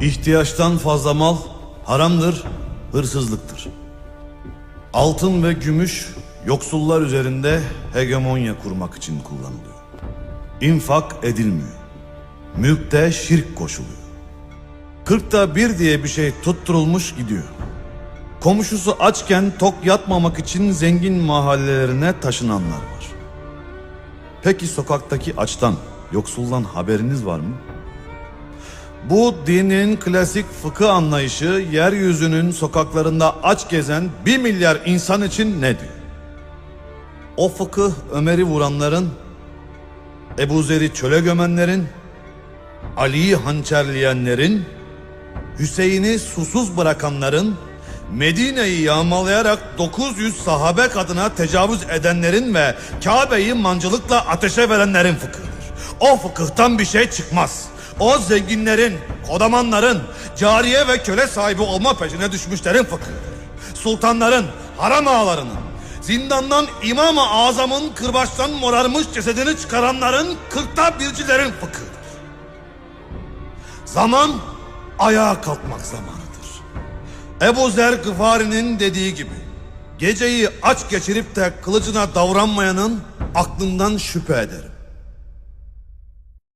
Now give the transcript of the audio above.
İhtiyaçtan fazla mal haramdır, hırsızlıktır. Altın ve gümüş yoksullar üzerinde hegemonya kurmak için kullanılıyor. İnfak edilmiyor. Mülkte şirk koşuluyor. Kırkta bir diye bir şey tutturulmuş gidiyor. Komşusu açken tok yatmamak için zengin mahallelerine taşınanlar var. Peki sokaktaki açtan, yoksuldan haberiniz var mı? Bu dinin klasik fıkıh anlayışı yeryüzünün sokaklarında aç gezen bir milyar insan için ne diyor? O fıkıh Ömer'i vuranların, Ebu Zer'i çöle gömenlerin, Ali'yi hançerleyenlerin, Hüseyin'i susuz bırakanların, Medine'yi yağmalayarak 900 sahabe kadına tecavüz edenlerin ve Kabe'yi mancılıkla ateşe verenlerin fıkhıdır. O fıkıhtan bir şey çıkmaz. O zenginlerin, kodamanların, cariye ve köle sahibi olma peşine düşmüşlerin fıkhıdır. Sultanların, haram ağalarının, zindandan İmam-ı Azam'ın kırbaçtan morarmış cesedini çıkaranların kırkta bircilerin fıkhıdır. Zaman ayağa kalkmak zamanıdır. Ebu Zer Gıfari'nin dediği gibi geceyi aç geçirip de kılıcına davranmayanın aklından şüphe ederim.